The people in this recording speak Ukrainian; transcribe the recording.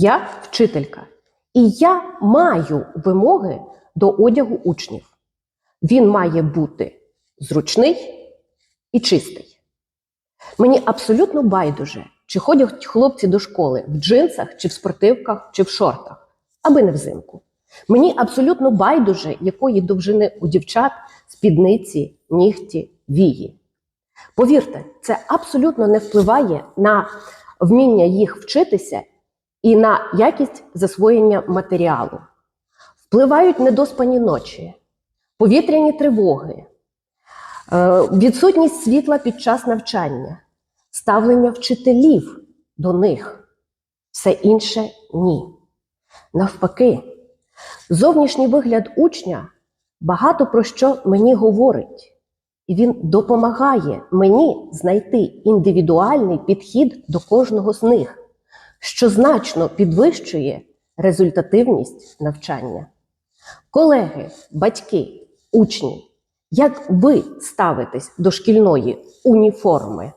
Я вчителька, і я маю вимоги до одягу учнів. Він має бути зручний і чистий. Мені абсолютно байдуже, чи ходять хлопці до школи в джинсах, чи в спортивках, чи в шортах, аби не взимку. Мені абсолютно байдуже, якої довжини у дівчат спідниці, нігті, вії. Повірте, це абсолютно не впливає на вміння їх вчитися і на якість засвоєння матеріалу. Впливають недоспані ночі, повітряні тривоги, е, відсутність світла під час навчання, ставлення вчителів до них. Все інше ні. Навпаки, зовнішній вигляд учня багато про що мені говорить, і він допомагає мені знайти індивідуальний підхід до кожного з них, що значно підвищує результативність навчання. Колеги, батьки, учні, як ви ставитесь до шкільної уніформи?